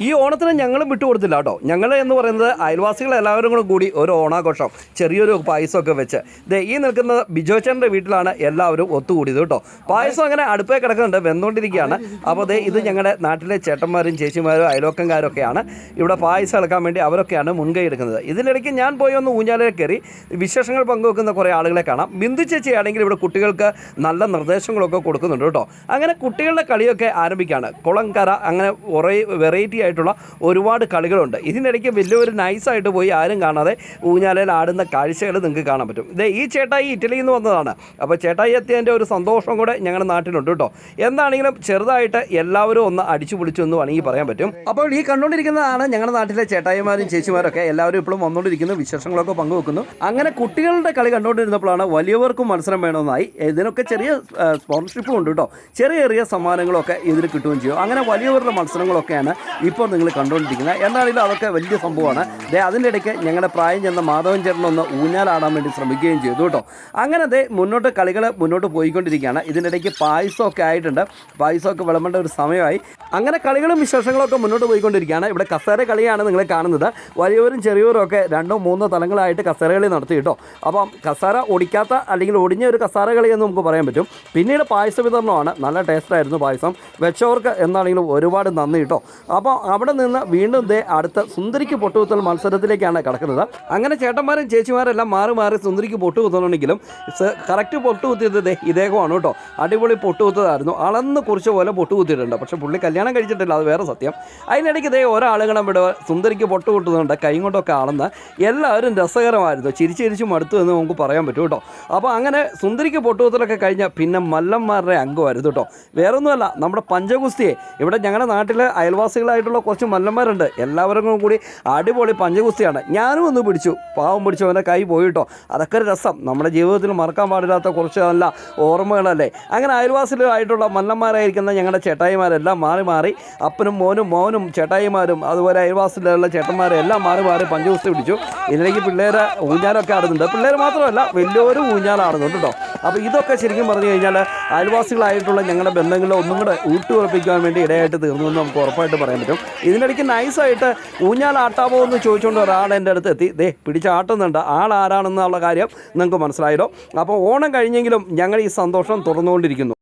ഈ ഓണത്തിന് ഞങ്ങളും വിട്ടുകൊടുത്തില്ല കേട്ടോ. ഞങ്ങൾ എന്ന് പറയുന്നത് അയൽവാസികൾ എല്ലാവരും കൂടെ കൂടി ഒരു ഓണാഘോഷം ചെറിയൊരു പായസമൊക്കെ വെച്ച്. ദേ ഈ നിൽക്കുന്ന ബിജോച്ചന്റെ വീട്ടിലാണ് എല്ലാവരും ഒത്തുകൂടിയത് കേട്ടോ. പായസം അങ്ങനെ അടുപ്പേ കിടക്കുന്നുണ്ട് വെന്നുകൊണ്ടിരിക്കുകയാണ് അപ്പോൾ ദേ ഇത് ഞങ്ങളുടെ നാട്ടിലെ ചേട്ടന്മാരും ചേച്ചിമാരും അയൽവക്കംകാരും ഒക്കെയാണ് ഇവിടെ പായസം ഇളക്കാൻ വേണ്ടി അവരൊക്കെയാണ് മുൻകൈ എടുക്കുന്നത്. ഇതിനിടയ്ക്ക് ഞാൻ പോയി ഒന്ന് ഊഞ്ഞാലയിൽ കയറി വിശേഷങ്ങൾ പങ്കുവെക്കുന്ന കുറേ ആളുകളെ കാണാം. ബിന്ദു ചേച്ചി ആണെങ്കിൽ ഇവിടെ കുട്ടികൾക്ക് നല്ല നിർദ്ദേശങ്ങളൊക്കെ കൊടുക്കുന്നുണ്ട് കേട്ടോ. അങ്ങനെ കുട്ടികളുടെ കളിയൊക്കെ ആരംഭിക്കുകയാണ്. കുളംകര അങ്ങനെ കുറേ വെറൈറ്റി ആയിട്ടുള്ള ഒരുപാട് കളികളുണ്ട്. ഇതിനിടയ്ക്ക് വലിയൊരു നൈസായിട്ട് പോയി ആരും കാണാതെ ഊഞ്ഞാലയിൽ ആടുന്ന കാഴ്ചകൾ നിങ്ങൾക്ക് കാണാൻ പറ്റും. ഇത് ഈ ചേട്ടായി ഇറ്റലിയിൽ നിന്ന് വന്നതാണ്. അപ്പോൾ ചേട്ടായി എത്തിയതിന്റെ ഒരു സന്തോഷം കൂടെ ഞങ്ങളുടെ നാട്ടിലുണ്ട് കേട്ടോ. എന്താണെങ്കിലും ചെറുതായിട്ട് എല്ലാവരും ഒന്ന് അടിച്ചു പൊളിച്ചു എന്ന് വേണമെങ്കിൽ പറയാൻ പറ്റും. അപ്പോൾ ഈ കണ്ടുകൊണ്ടിരിക്കുന്നതാണ് ഞങ്ങളുടെ നാട്ടിലെ ചേട്ടായിമാരും ചേച്ചിമാരൊക്കെ എല്ലാവരും ഇപ്പോഴും വന്നുകൊണ്ടിരിക്കുന്നു വിശേഷങ്ങളൊക്കെ പങ്കുവെക്കുന്നു. അങ്ങനെ കുട്ടികളുടെ കളി കണ്ടുകൊണ്ടിരുന്നപ്പോഴാണ് വലിയവർക്കും മത്സരം വേണമെന്നായി. ഇതിനൊക്കെ ചെറിയ സ്പോൺസർഷിപ്പും ഉണ്ട് കേട്ടോ. ചെറിയ ചെറിയ സമ്മാനങ്ങളൊക്കെ ഇതിൽ കിട്ടുകയും ചെയ്യും. അങ്ങനെ വലിയവരുടെ മത്സരങ്ങളൊക്കെയാണ് ഇപ്പോൾ നിങ്ങൾ കണ്ടുകൊണ്ടിരിക്കുന്നത്. എന്താണെങ്കിലും അതൊക്കെ വലിയ സംഭവമാണ്. ദേ അതിന്റെ ഇടയ്ക്ക് ഞങ്ങളുടെ പ്രായം ചെന്ന മാധവൻ ചേട്ടൻ ഒന്ന് ഊഞ്ഞാലാടാൻ വേണ്ടി ശ്രമിക്കുകയും ചെയ്തു കേട്ടോ. അങ്ങനെ ദേ മുന്നോട്ട് കളികൾ മുന്നോട്ട് പോയിക്കൊണ്ടിരിക്കുകയാണ്. ഇതിന്റെ ഇടയ്ക്ക് പായസമൊക്കെ ആയിട്ടുണ്ട്. പായസമൊക്കെ വിളമ്പേണ്ട ഒരു സമയമായി. അങ്ങനെ കളികളും വിശേഷങ്ങളൊക്കെ മുന്നോട്ട് പോയിക്കൊണ്ടിരിക്കുകയാണ്. ഇവിടെ കസേര കളിയാണ് നിങ്ങൾ കാണുന്നത്. വലിയവരും ചെറിയവരും ഒക്കെ രണ്ടോ മൂന്നോ തലങ്ങളായിട്ട് കസേര കളി നടത്തി കേട്ടോ. അപ്പം കസേര ഒടിക്കാത്ത അല്ലെങ്കിൽ ഒടിഞ്ഞ ഒരു കസേര കളി എന്ന് നമുക്ക് പറയാൻ പറ്റും. പിന്നീട് പായസ വിതരണമാണ്. നല്ല ടേസ്റ്റായിരുന്നു പായസം. വെച്ചവർക്ക് എന്താണെങ്കിലും ഒരുപാട് നന്ദി കേട്ടോ. അപ്പോൾ അവിടെ നിന്ന് വീണ്ടും ദേ അടുത്ത സുന്ദരിക്ക് പൊട്ടുകുത്തൽ മത്സരത്തിലേക്കാണ് കിടക്കുന്നത്. അങ്ങനെ ചേട്ടന്മാരും ചേച്ചിമാരെല്ലാം മാറി മാറി സുന്ദരിക്ക് പൊട്ടുകുത്തണമെങ്കിലും കറക്റ്റ് പൊട്ടുകുത്തിയത് ദേ ഇദ്ദേഹമാണ് കേട്ടോ. അടിപൊളി പൊട്ടുകുത്തതായിരുന്നു. അളന്ന് കുറിച്ച പോലെ പൊട്ടുകുത്തിയിട്ടുണ്ട്. പക്ഷേ പുള്ളി കല്യാണം കഴിച്ചിട്ടില്ല അത് വേറെ സത്യം. അതിനിടയ്ക്ക് ദേ ഒരാളുകളും ഇവിടെ സുന്ദരിക്ക് പൊട്ടുകുത്തുന്നുണ്ട്. കൈ കൊണ്ടൊക്കെ അളന്ന് എല്ലാവരും രസകരമായിരുന്നു. ചിരിച്ചിരിച്ചും ചിരിച്ച് മടുത്തു എന്ന് നമുക്ക് പറയാൻ പറ്റും കേട്ടോ. അപ്പോൾ അങ്ങനെ സുന്ദരിക്ക് പൊട്ടുകുത്തലൊക്കെ കഴിഞ്ഞാൽ പിന്നെ മല്ലന്മാരുടെ അംഗമായിരുന്നു കേട്ടോ. വേറൊന്നുമല്ല നമ്മുടെ പഞ്ചഗുസ്തിയെ. ഇവിടെ ഞങ്ങളുടെ നാട്ടിലെ അയൽവാസികളായിട്ടുള്ള കുറച്ച് മല്ലന്മാരുണ്ട്. എല്ലാവരും കൂടി അടിപൊളി പഞ്ചഗുസ്തിയാണ് ഞാനും ഒന്ന് പിടിച്ചു. പാവം പിടിച്ചു അവന്റെ കൈ പോയിട്ടോ. അതൊക്കെ ഒരു രസം. നമ്മുടെ ജീവിതത്തിൽ മറക്കാൻ പാടില്ലാത്ത കുറച്ച് നല്ല ഓർമ്മകളല്ലേ. അങ്ങനെ അയൽവാസികളായിട്ടുള്ള മല്ലന്മാരായിരിക്കുന്ന ഞങ്ങളുടെ ചേട്ടായിമാരെല്ലാം മാറി മാറി അപ്പനും മോനും മോനും ചേട്ടായിമാരും അതുപോലെ അയൽവാസിലുള്ള ചേട്ടന്മാരും എല്ലാം മാറി മാറി പഞ്ചഗുസ്തി പിടിച്ചു. ഇതിലേക്ക് പിള്ളേരെ ഊഞ്ഞാലൊക്കെ ആടുന്നുണ്ട്. പിള്ളേർ മാത്രമല്ല വലിയൊരു ഊഞ്ഞാലാടുന്നുണ്ട് കേട്ടോ. അപ്പോൾ ഇതൊക്കെ ശരിക്കും പറഞ്ഞു കഴിഞ്ഞാൽ അയൽവാസികളായിട്ടുള്ള ഞങ്ങളുടെ ബന്ധങ്ങളെ ഒന്നും കൂടെ ഊട്ടുറപ്പിക്കാൻ വേണ്ടി ഇടയായിട്ട് തീർന്നു എന്ന് നമുക്ക് ഉറപ്പായിട്ട് പറയാൻ പറ്റും. ഇതിനിടയ്ക്ക് നൈസായിട്ട് ഊഞ്ഞാലാട്ടാമോ എന്ന് ചോദിച്ചുകൊണ്ട് ഒരാൾ എന്റെ അടുത്ത് എത്തി. ദേ പിടിച്ചാട്ടുന്നുണ്ട്. ആൾ ആരാണെന്നുള്ള കാര്യം നിങ്ങൾക്ക് മനസ്സിലായല്ലോ. അപ്പോൾ ഓണം കഴിഞ്ഞെങ്കിലും ഞങ്ങൾ ഈ സന്തോഷം തുറന്നുകൊണ്ടിരിക്കുന്നു.